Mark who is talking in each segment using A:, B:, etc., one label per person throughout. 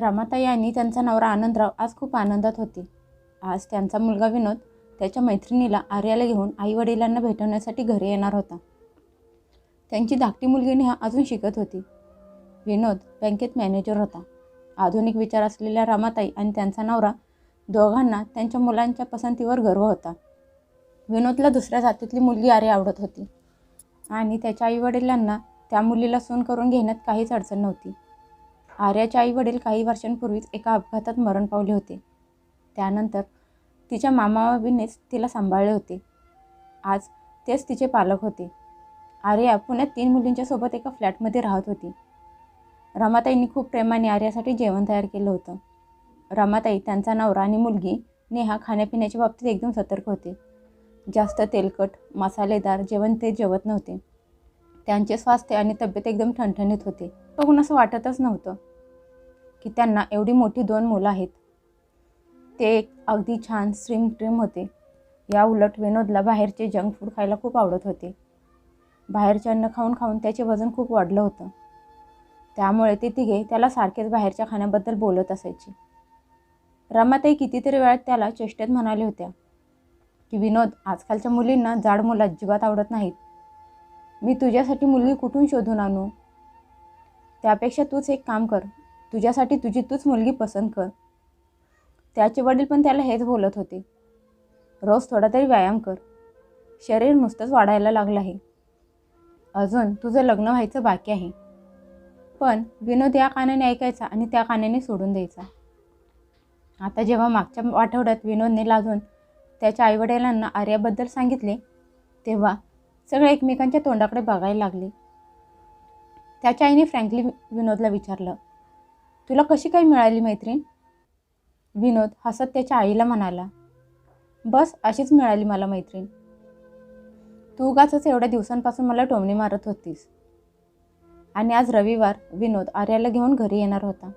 A: रमाताई आणि त्यांचा नवरा आनंदराव आज खूप आनंदात होते. आज त्यांचा मुलगा विनोद त्याच्या मैत्रिणीला आर्याला घेऊन आईवडिलांना भेटवण्यासाठी घरी येणार होता. त्यांची धाकटी मुलगी नेहा अजून शिकत होती. विनोद बँकेत मॅनेजर होता. आधुनिक विचार असलेल्या रामाताई आणि त्यांचा नवरा दोघांना त्यांच्या मुलांच्या पसंतीवर गर्व होता. विनोदला दुसऱ्या जातीतली मुलगी आर्या आवडत होती आणि त्याच्या आईवडिलांना त्या मुलीला सून करून घेण्यात काहीच अडचण नव्हती. आर्याचे आईवडील काही वर्षांपूर्वीच एका अपघातात मरण पावले होते. त्यानंतर तिच्या मामाबाबीनेच तिला सांभाळले होते. आज तेच तिचे पालक होते. आर्या पुण्यात तीन मुलींच्या सोबत एका फ्लॅटमध्ये राहत होती. रमाताईंनी खूप प्रेमाने आर्यासाठी जेवण तयार केलं होतं. रमाताई त्यांचा नवरा आणि मुलगी नेहा खाण्यापिण्याच्या बाबतीत एकदम सतर्क होते. जास्त तेलकट मसालेदार जेवण ते जेवत नव्हते. त्यांचे स्वास्थ्य आणि तब्येत एकदम ठणठणीत होते. बघून असं वाटतच नव्हतं. की त्यांना एवढी मोठी दोन मुलं आहेत. ते एक अगदी छान स्ट्रीम ट्रीम होते. या उलट विनोदला बाहेरचे जंक फूड खायला खूप आवडत होते. बाहेरचे अन्न खाऊन खाऊन त्याचे वजन खूप वाढलं होतं. त्यामुळे ते तिघे त्याला सारखेच बाहेरच्या खाण्याबद्दल बोलत असायचे. रमाताई कितीतरी वेळात त्याला चेष्टेत म्हणाले होत्या की विनोद आजकालच्या मुलींना जाड मुलं अजिबात आवडत नाहीत. मी तुझ्यासाठी मुलगी कुठून शोधून आणू? त्यापेक्षा तूच एक काम कर. तुझ्यासाठी तुझी तूच मुलगी पसंत कर. त्याचे वडील पण त्याला हेच बोलत होते. रोज थोडा तरी व्यायाम कर. शरीर नुसतंच वाढायला लागलं आहे. अजून तुझं लग्न व्हायचं बाकी आहे. पण विनोद या कानाने ऐकायचा आणि त्या कानाने सोडून द्यायचा. आता जेव्हा मागच्या आठवड्यात विनोदने लाजून त्याच्या आईवडिलांना आर्याबद्दल सांगितले तेव्हा सगळे एकमेकांच्या तोंडाकडे बघायला लागले. त्याच्या आईने फ्रँकली विनोदला विचारलं तुला कशी काय मिळाली मैत्रीण? विनोद हसत त्याच्या आईला म्हणाला बस अशीच मिळाली मला मैत्रीण. तू उगाचच एवढ्या दिवसांपासून मला टोमणी मारत होतीस. आणि आज रविवार विनोद आर्याला घेऊन घरी येणार होता.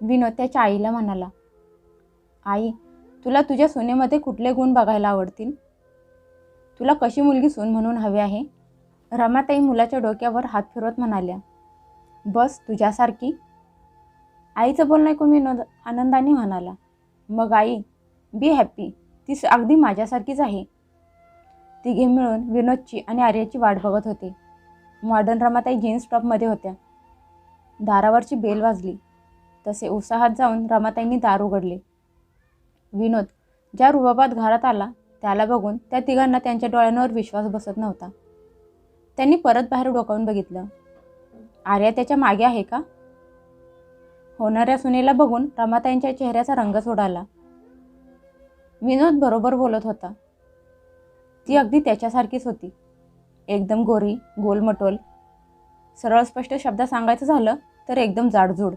A: विनोद त्याच्या आईला म्हणाला आई तुला तुझ्या सुनेमध्ये कुठले गुण बघायला आवडतील? तुला कशी मुलगी सून म्हणून हवी आहे? रमाताई मुलाच्या डोक्यावर हात फिरवत म्हणाल्या बस तुझ्यासारखी. आईचं बोलणं ऐकून विनोद आनंदाने म्हणाला मग आई बी हॅप्पी ती स- अगदी माझ्यासारखीच आहे. तिघे मिळून विनोदची आणि आर्याची वाट बघत होते. मॉडर्न रमाताई जीन्स टॉपमध्ये होत्या. दारावरची बेल वाजली. तसे उत्साहात जाऊन रमाताईंनी दार उघडले. विनोद ज्या रुबाबात घरात आला त्याला बघून त्या तिघांना त्यांच्या डोळ्यांवर विश्वास बसत नव्हता. त्यांनी परत बाहेर डोकावून बघितलं. आर्या त्याच्यामागे आहे का? होणाऱ्या सुनेला बघून रमाताईंच्या चेहऱ्याचा रंगच उडाला विनोद बरोबर बोलत होता. ती अगदी त्याच्यासारखीच होती. एकदम गोरी गोलमटोल. सरळ स्पष्ट शब्द सांगायचं झालं तर एकदम जाडजूड.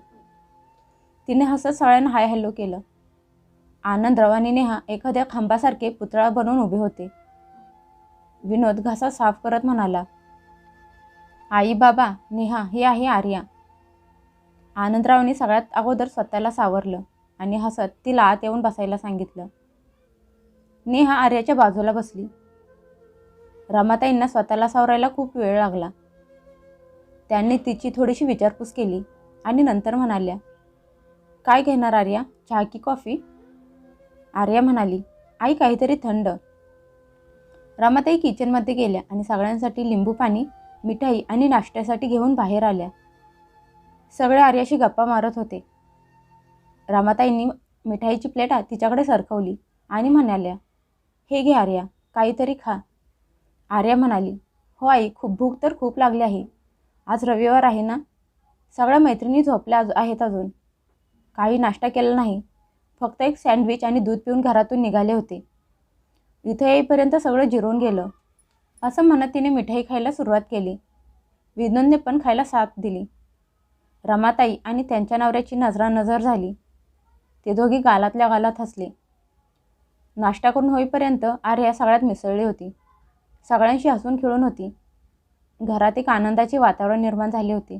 A: तिने हसत सगळ्यांना हाय हॅलो केलं. आनंद रवानी नेहा एखाद्या खांबासारखे पुतळा बनवून उभे होते. विनोद घासा साफ करत म्हणाला आई बाबा नेहा हे आहे आर्या. आनंदरावने सगळ्यात अगोदर स्वतःला सावरलं आणि हसत तिला आत येऊन बसायला सांगितलं. नेहा आर्याच्या बाजूला बसली. रमाताईंना स्वतःला सावरायला खूप वेळ लागला. त्यांनी तिची थोडीशी विचारपूस केली आणि नंतर म्हणाल्या काय घेणार आर्या? चहा की कॉफी? आर्या म्हणाली आई काहीतरी थंड. रमाताई किचनमध्ये गेल्या आणि सगळ्यांसाठी लिंबू पाणी मिठाई आणि नाश्त्यासाठी घेऊन बाहेर आल्या. सगळे आर्याशी गप्पा मारत होते. रामाताईंनी मिठाईची प्लेट तिच्याकडे सरकवली आणि म्हणाल्या हे घे आर्या काहीतरी खा. आर्या म्हणाली हो आई खूप भूक तर खूप लागली आहे. आज रविवार आहे ना? सगळ्या मैत्रिणी झोपल्या आहेत अजून. काही नाश्ता केला नाही. फक्त एक सँडविच आणि दूध पिऊन घरातून निघाले होते. इथे येईपर्यंत सगळं जिरून गेलं. असं म्हणत तिने मिठाई खायला सुरुवात केली. विनोदने पण खायला साथ दिली. रमाताई आणि त्यांच्या नवऱ्याची नजरानजर झाली. ते दोघी गालातल्या गालात हसले. नाश्ता करून होईपर्यंत आर्या सगळ्यात मिसळली होती. सगळ्यांशी हसून खेळून होती. घरात एक आनंदाचे वातावरण निर्माण झाले होते.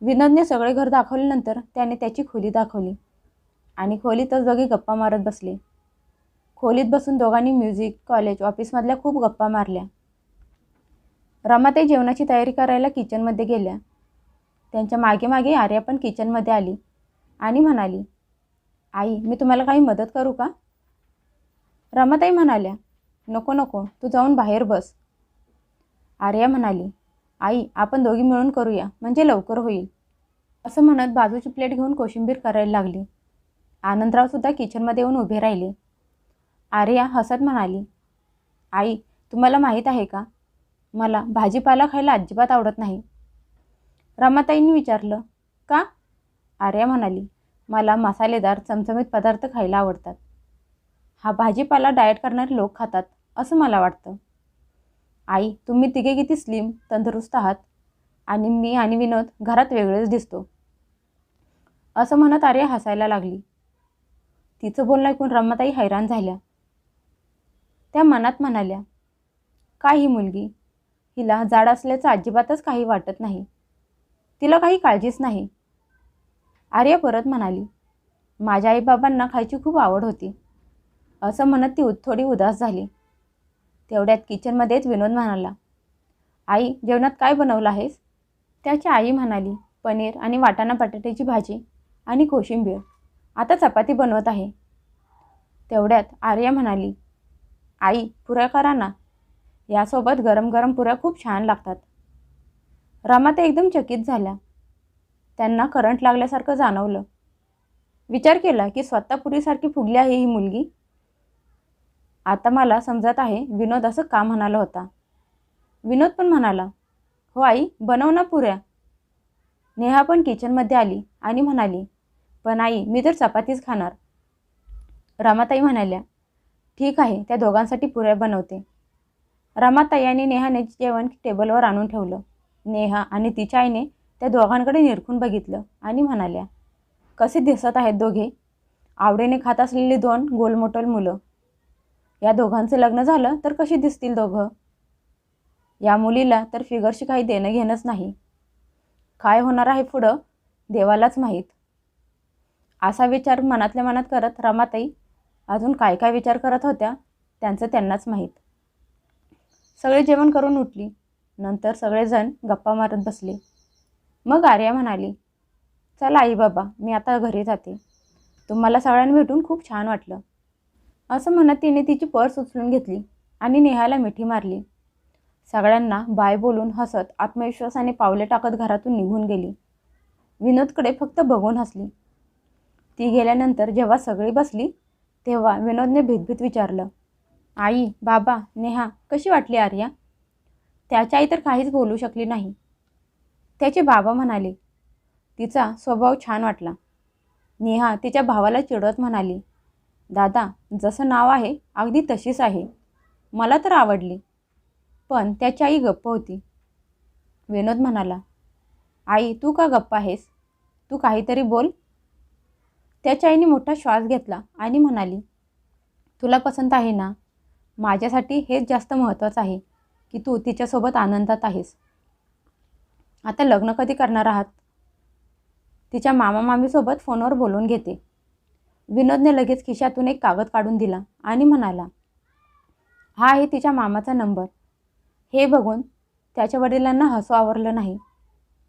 A: विनोदने सगळे घर दाखवल्यानंतर त्याने त्याची खोली दाखवली आणि खोलीतच दोघे गप्पा मारत बसले. खोलीत बसून दोघांनी म्युझिक कॉलेज ऑफिसमधल्या खूप गप्पा मारल्या. रमाताई जेवणाची तयारी करायला किचनमध्ये गेल्या. त्यांच्या मागे मागे आर्या पण किचनमध्ये आली आणि म्हणाली आई मी तुम्हाला काही मदत करू का? रमाताई म्हणाल्या नको नको तू जाऊन बाहेर बस. आर्या म्हणाली आई आपण दोघी मिळून करूया म्हणजे लवकर होईल. असं म्हणत बाजूची प्लेट घेऊन कोशिंबीर करायला लागली. आनंदरावसुद्धा किचनमध्ये येऊन उभे राहिले. आर्या हसत म्हणाली. आई तुम्हाला माहीत आहे का? मला भाजीपाला खायला अजिबात आवडत नाही. रमाताईंनी विचारलं का? आर्या म्हणाली मला मसालेदार चमचमीत पदार्थ खायला आवडतात. हा भाजीपाला डाएट करणारे लोक खातात असं मला वाटतं. आई तुम्ही तिघे किती स्लिम तंदुरुस्त आहात आणि मी आणि विनोद घरात वेगळेच दिसतो. असं म्हणत आर्या हसायला लागली. तिचं बोलणं ऐकून रमाताई हैराण झाल्या. त्या मनात म्हणाल्या काय ही मुलगी हिला जाड असल्याचं अजिबातच काही वाटत नाही. तिला काही काळजीच नाही. आर्या परत म्हणाली माझ्या आईबाबांना खायची खूप आवड होती. असं म्हणत ती थोडी उदास झाली. तेवढ्यात किचनमध्येच विनोद म्हणाला आई जेवणात काय बनवलं आहेस? त्याची आई म्हणाली पनीर आणि वाटाणा बटाट्याची भाजी आणि कोशिंबीर. आता चपाती बनवत आहे. तेवढ्यात आर्या म्हणाली आई पुऱ्या करा ना. यासोबत गरम गरम पुऱ्या खूप छान लागतात. रमा ते एकदम चकित झाल्या. त्यांना करंट लागल्यासारखं जाणवलं. विचार केला की स्वतः पुरीसारखी फुगली आहे ही मुलगी? आता मला समजत आहे विनोद असं का म्हणाला होता. विनोद पण म्हणाला हो आई बनव ना पुऱ्या. नेहा पण किचनमध्ये आली आणि म्हणाली पण आई मी तर चपातीच खाणार. रमाताई म्हणाल्या ठीक आहे त्या दोघांसाठी पुऱ्या बनवते. रमाताई आणि नेहाने जेवण टेबलवर आणून ठेवलं. नेहा आणि तिच्या आईने त्या दोघांकडे निरखून बघितलं आणि म्हणाल्या कसे दिसत आहेत दोघे? आवडीने खात असलेली दोन गोलमोटल मुलं. या दोघांचं लग्न झालं तर कशी दिसतील दोघं? या मुलीला तर फिगरशी काही देणं घेणंच नाही. काय होणार आहे पुढं? देवालाच माहीत. असा विचार मनातल्या मनात करत रमाताई अजून काय काय विचार करत होत्या त्यांचं त्यांनाच माहीत. सगळे जेवण करून उठली. नंतर सगळेजण गप्पा मारत बसले. मग आर्या म्हणाली चला आई बाबा मी आता घरी जाते. तुम्हाला सगळ्यांना भेटून खूप छान वाटलं. असं म्हणत तिने तिची पर्स उचलून घेतली आणि नेहाला मिठी मारली. सगळ्यांना बाय बोलून हसत आत्मविश्वासाने पावले टाकत घरातून निघून गेली. विनोदकडे फक्त बघून हसली. ती गेल्यानंतर जेव्हा सगळी बसली तेव्हा विनोदने भीतभीत विचारलं आई बाबा नेहा कशी वाटली आर्या? त्याची आई तर काहीच बोलू शकली नाही. त्याचे बाबा म्हणाले तिचा स्वभाव छान वाटला. नेहा तिच्या भावाला चिडवत म्हणाली दादा जसं नाव आहे अगदी तशीच आहे. मला तर आवडली. पण त्याची आई गप्प होती. विनोद म्हणाला आई तू का गप्प आहेस? तू काहीतरी बोल. त्याच्या आईने मोठा श्वास घेतला आणि म्हणाली तुला पसंत आहे ना? माझ्यासाठी हेच जास्त महत्त्वाचं आहे की तू तिच्यासोबत आनंदात आहेस. आता लग्न कधी करणार आहात? तिच्या मामा मामीसोबत फोनवर बोलून घेते. विनोदने लगेच खिशातून एक कागद काढून दिला आणि म्हणाला हा आहे तिच्या मामाचा नंबर. हे बघून त्याच्या वडिलांना हसू आवरलं नाही.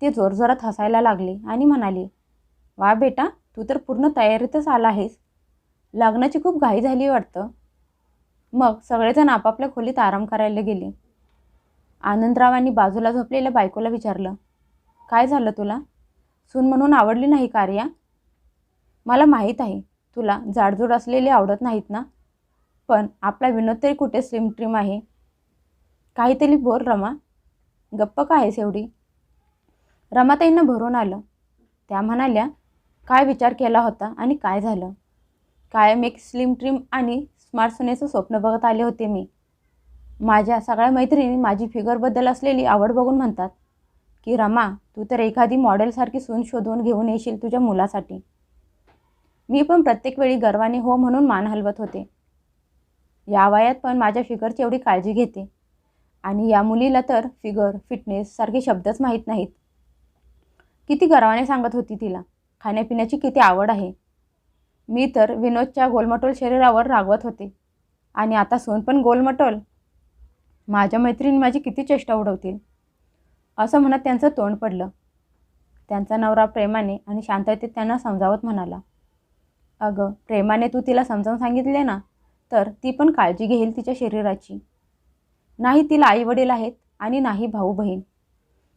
A: ते जोरजोरात हसायला लागले आणि म्हणाले वा बेटा तू तर पूर्ण तयारीतच आला आहेस. लग्नाची खूप घाई झाली वाटतं. मग सगळेजण आपापल्या खोलीत आराम करायला गेले. आनंदरावांनी बाजूला झोपलेल्या बायकोला विचारलं काय झालं तुला? सून म्हणून आवडली नाही कार्या? मला माहीत आहे तुला जाडजूड असलेले आवडत नाहीत ना. पण आपला विनोद तरी कुठे स्लिम ट्रिम आहे? काहीतरी बोल रमा. गप्प का आहेस एवढी? रमाताईंना भरून आलं. त्या म्हणाल्या काय विचार केला होता आणि काय झालं? कायम एक स्लिम ट्रिम आणि स्मार्ट सुनेचं स्वप्न बघत आले होते मी. माझ्या सगळ्या मैत्रिणी माझी फिगरबद्दल असलेली आवड बघून म्हणतात की रमा तू तर एखादी मॉडेलसारखी सून शोधून घेऊन येशील तुझ्या मुलासाठी. मी पण प्रत्येक वेळी गर्वाने हो म्हणून मान हलवत होते. या वयात पण माझ्या फिगरची एवढी काळजी घेते. आणि या मुलीला तर फिगर फिटनेस सारखे शब्दच माहीत नाहीत. किती गर्वाने सांगत होती तिला. खाण्यापिण्याची किती आवड आहे? मी तर विनोदच्या गोलमटोल शरीरावर रागवत होते. आणि आता सोन पण गोलमटोल? माझ्या मैत्रिणी माझी किती चेष्टा उडवतील? असं म्हणत त्यांचं तोंड पडलं. त्यांचा नवरा प्रेमाने आणि शांततेत त्यांना समजावत म्हणाला अगं प्रेमाने तू तिला समजावून सांगितले ना तर ती पण काळजी घेईल तिच्या शरीराची. नाही तिला आई वडील आहेत आणि नाही भाऊ बहीण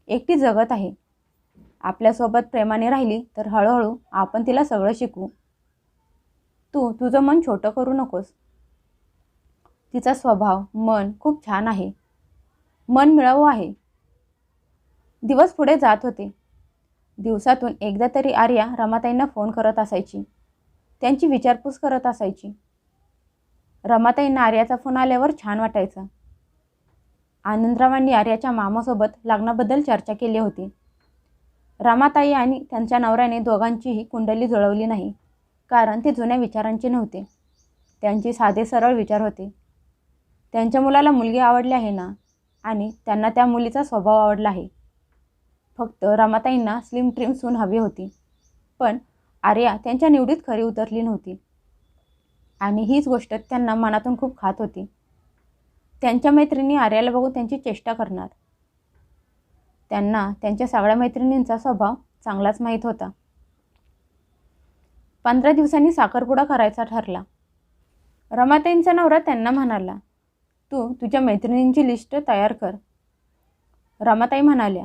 A: एकटी जगत आहे. आपल्यासोबत प्रेमाने राहिली तर हळूहळू आपण तिला सगळं शिकवू तू तुझं मन छोटं करू नकोस. तिचा स्वभाव मन खूप छान आहे. मन मिळावू आहे. दिवस पुढे जात होते. दिवसातून एकदा तरी आर्या रमाताईंना फोन करत असायची. त्यांची विचारपूस करत असायची. रमाताईंना आर्याचा फोन आल्यावर छान वाटायचं. आनंदरावांनी आर्याच्या मामासोबत लग्नाबद्दल चर्चा केली होती. रामाताई आणि त्यांच्या नवऱ्याने दोघांचीही कुंडली जुळवली नाही कारण ते जुन्या विचारांचे नव्हते. त्यांचे साधे सरळ विचार होते. त्यांच्या मुलाला मुलगी आवडली आहे ना? आणि त्यांना त्या मुलीचा स्वभाव आवडला आहे. फक्त रमाताईंना स्लिम ट्रिम सून हवी होती. पण आर्या त्यांच्या निवडीत खरी उतरली नव्हती. आणि हीच गोष्ट त्यांना मनातून खूप खात होती. त्यांच्या मैत्रिणी आर्याला बघून त्यांची चेष्टा करणार. त्यांना त्यांच्या सगळ्या मैत्रिणींचा स्वभाव चांगलाच माहीत होता. पंधरा दिवसांनी साखरपुडा करायचा ठरला. रमाताईंचा नवरा त्यांना म्हणाला तू तुझ्या मैत्रिणींची लिस्ट तयार कर. रमाताई म्हणाल्या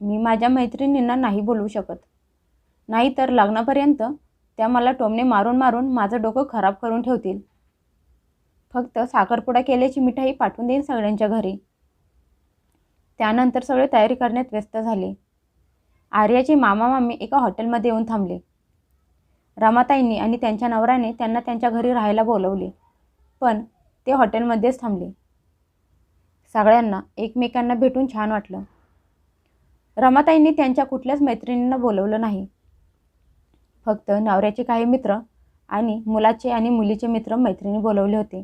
A: मी माझ्या मैत्रिणींना नाही बोलवू शकत. नाही तर लग्नापर्यंत त्या मला टोमणे मारून मारून माझं डोकं खराब करून ठेवतील. फक्त साखरपुडा केल्याची मिठाई पाठवून देईन सगळ्यांच्या घरी. त्यानंतर सगळे तयारी करण्यात व्यस्त झाले. आर्याचे मामा मामी एका हॉटेलमध्ये येऊन थांबले. रमाताईंनी आणि त्यांच्या नवऱ्याने त्यांना त्यांच्या घरी राहायला बोलवले पण ते हॉटेलमध्येच थांबले. सगळ्यांना एकमेकांना भेटून छान वाटलं. रमाताईंनी त्यांच्या कुठल्याच मैत्रिणींना बोलवलं नाही. फक्त नवऱ्याचे काही मित्र आणि मुलाचे आणि मुलीचे मित्र मैत्रिणी बोलवले होते.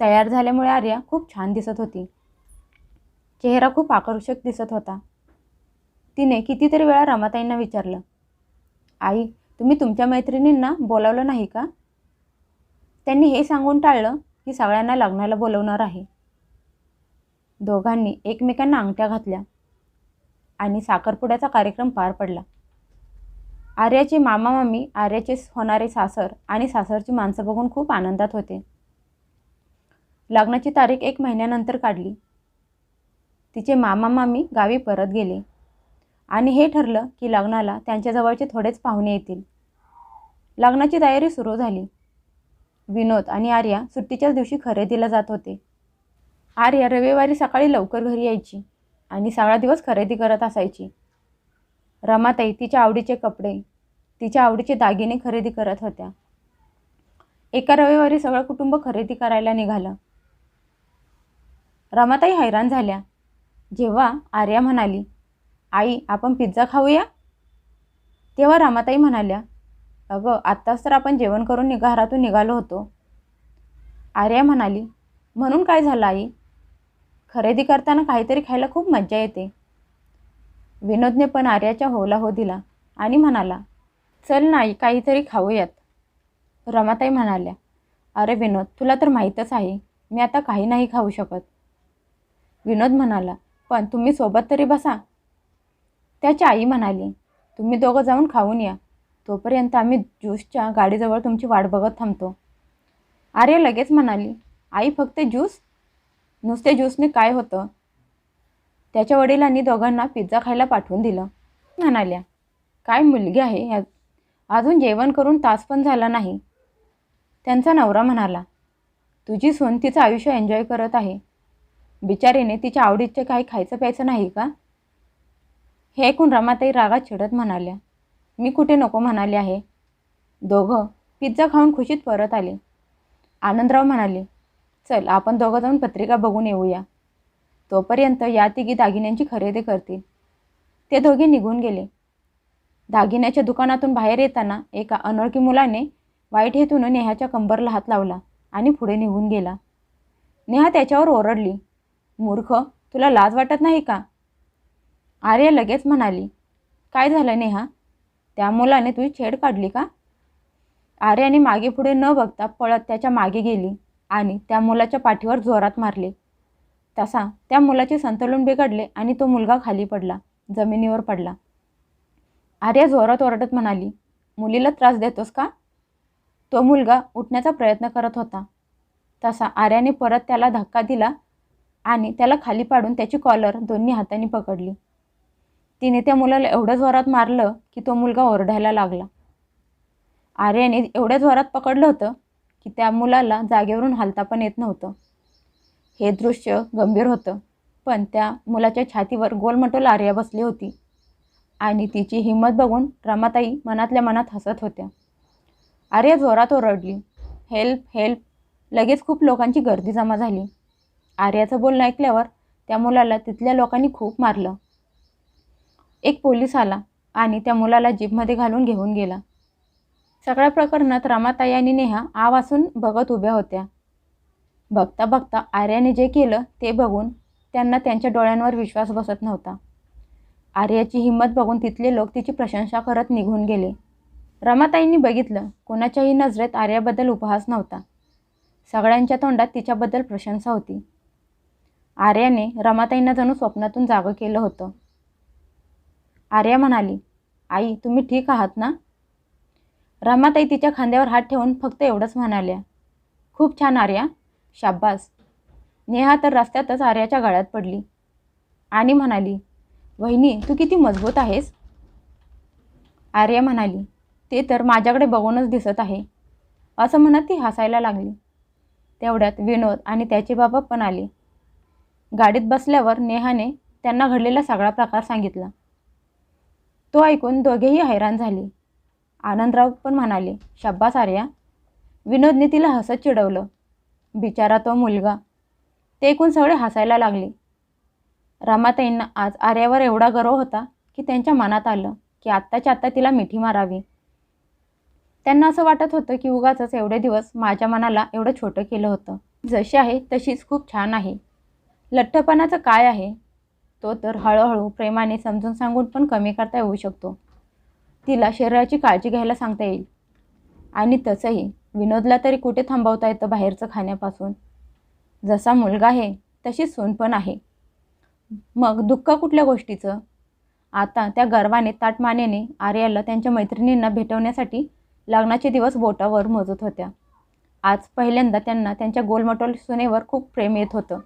A: तयार झाल्यामुळे आर्या खूप छान दिसत होती. चेहरा खूप आकर्षक दिसत होता. तिने कितीतरी वेळा रमाताईंना विचारलं आई तुम्ही तुमच्या मैत्रिणींना बोलावलं नाही का? त्यांनी हे सांगून टाळलं की सगळ्यांना लग्नाला बोलवणार आहे. दोघांनी एकमेकांना अंगठ्या घातल्या आणि साखरपुड्याचा कार्यक्रम पार पडला. आर्याचे मामा मामी आर्याचे होणारे सासर आणि सासरची माणसं बघून खूप आनंदात होते. लग्नाची तारीख एक महिन्यानंतर काढली. तिचे मामा मामी गावी परत गेले. आणि हे ठरलं की लग्नाला त्यांच्याजवळचे थोडेच पाहुणे येतील. लग्नाची तयारी सुरू झाली. विनोद आणि आर्या सुट्टीच्याच दिवशी खरेदीला जात होते. आर्या रविवारी सकाळी लवकर घरी यायची आणि सगळा दिवस खरेदी करत असायची. रमाताई तिच्या आवडीचे कपडे तिच्या आवडीचे दागिने खरेदी करत होत्या. एका रविवारी सगळं कुटुंब खरेदी करायला निघालं. रमाताई हैराण झाल्या. जेव्हा आर्या म्हणाली आई आपण पिझ्झा खाऊया? तेव्हा रमाताई म्हणाल्या अगं आत्ताच तर आपण जेवण करून निघा घरातून निघालो होतो. आर्या म्हणाली म्हणून काय झालं आई? खरेदी करताना काहीतरी खायला खूप मज्जा येते. विनोदने पण आर्याच्या होला हो दिला आणि म्हणाला चल नाही काहीतरी खाऊयात. रमाताई म्हणाल्या अरे विनोद तुला तर माहीतच आहे मी आता काही नाही खाऊ शकत. विनोद म्हणाला पण तुम्ही सोबत तरी बसा. त्याची आई म्हणाली तुम्ही दोघं जाऊन खाऊन या. तोपर्यंत आम्ही ज्यूसच्या गाडीजवळ तुमची वाट बघत थांबतो. आर्य लगेच म्हणाली आई फक्त ज्यूस? नुसते ज्यूसने काय होतं? त्याच्या वडिलांनी दोघांना पिझ्झा खायला पाठवून दिलं. म्हणाल्या काय मुलगी आहे अजून जेवण करून तास पण झाला नाही. त्यांचा नवरा म्हणाला तुझी सोन तिचं आयुष्य एन्जॉय करत आहे. बिचारीने तिच्या आवडीचे काही खायचं प्यायचं नाही का? हे ऐकून रमाताई रागात चिडत म्हणाल्या मी कुठे नको म्हणाले आहे? दोघं पिझ्झा खाऊन खुशीत परत आले. आनंदराव म्हणाले चल आपण दोघं जाऊन पत्रिका बघून येऊया. तोपर्यंत या तिघी दागिन्यांची खरेदी करतील. ते दोघे निघून गेले. दागिन्याच्या दुकानातून बाहेर येताना एका अनोळखी मुलाने वाईट हेतून नेहाच्या कंबरला हात लावला आणि पुढे निघून गेला. नेहा त्याच्यावर ओरडली मूर्ख तुला लाज वाटत नाही का? आर्या लगेच म्हणाली काय झालं नेहा? त्या मुलाने तुझी छेड काढली का? आर्याने मागे पुढे न बघता पळत त्याच्यामागे गेली आणि त्या मुलाच्या पाठीवर जोरात मारले. तसा त्या मुलाचे संतुलन बिघडले आणि तो मुलगा खाली पडला जमिनीवर पडला. आर्या जोरात ओरडत म्हणाली मुलीला त्रास देतोस का? तो मुलगा उठण्याचा प्रयत्न करत होता. तसा आर्याने परत त्याला धक्का दिला आणि त्याला खाली पाडून त्याची कॉलर दोन्ही हातांनी पकडली. तिने त्या मुलाला एवढ्या जोरात मारलं की तो मुलगा ओरडायला लागला. आर्याने एवढ्या जोरात पकडलं होतं की त्या मुलाला जागेवरून हालता पण येत नव्हतं. हे दृश्य गंभीर होतं पण त्या मुलाच्या छातीवर गोलमटोल आर्या बसली होती आणि तिची हिंमत बघून रमाताई मनातल्या मनात हसत होत्या. आर्या जोरात ओरडली हेल्प हेल्प. लगेच खूप लोकांची गर्दी जमा झाली. आर्याचं बोलणं ऐकल्यावर त्या मुलाला तिथल्या लोकांनी खूप मारलं. एक पोलीस आला आणि त्या मुलाला जीपमध्ये घालून घेऊन गेला. सगळ्या प्रकरणात रमाताई आणि नेहा आ बघत उभ्या होत्या. बघता बघता आर्याने जे केलं ते बघून त्यांना त्यांच्या डोळ्यांवर विश्वास बसत नव्हता. आर्याची हिंमत बघून तिथले लोक तिची प्रशंसा करत निघून गेले. रमाताईंनी बघितलं कोणाच्याही नजरेत आर्याबद्दल उपहास नव्हता. सगळ्यांच्या तोंडात तिच्याबद्दल प्रशंसा होती. आर्याने रमाताईंना जणू स्वप्नातून जागं केलं होतं. आर्या म्हणाली आई तुम्ही ठीक आहात ना? रमाताई तिच्या खांद्यावर हात ठेवून फक्त एवढंच म्हणाल्या खूप छान आर्या शाब्बास. नेहा तर रस्त्यातच आर्याच्या गळ्यात पडली. आणि म्हणाली वहिनी तू किती मजबूत आहेस. आर्या म्हणाली ते तर माझ्याकडे बघूनच दिसत आहे. असं म्हणत ती हसायला लागली. तेवढ्यात विनोद आणि त्याचे बाबा पण आले. गाडीत बसल्यावर नेहाने त्यांना घडलेला सगळा प्रकार सांगितला. तो ऐकून दोघेही हैराण झाले. आनंदराव पण म्हणाले शब्बास आर्या विनोदने तिला हसत चिडवलं. बिचारा तो मुलगा. ते ऐकून सगळे हसायला लागले. रमाताईंना आज आर्यावर एवढा गर्व होता की त्यांच्या मनात आलं की आत्ताच्या आत्ता तिला मिठी मारावी. त्यांना असं वाटत होतं की उगाच एवढे दिवस माझ्या मनाला एवढं छोटं केलं होतं. जशी आहे तशीच खूप छान आहे. लठ्ठपणाचं काय आहे? तो तर हळूहळू प्रेमाने समजून सांगून पण कमी करता येऊ शकतो. तिला शरीराची काळजी घ्यायला सांगता येईल. आणि तसंही विनोदला तरी कुठे थांबवता येतं बाहेरचं खाण्यापासून? जसा मुलगा आहे तशी सून पण आहे. मग दुःख कुठल्या गोष्टीचं? आता त्या गर्वाने ताटमानेने आर्याला त्यांच्या मैत्रिणींना भेटवण्यासाठी लग्नाचे दिवस बोटावर मोजत होत्या. आज पहिल्यांदा त्यांना त्यांच्या गोलमटोल सुनेवर खूप प्रेम येत होतं.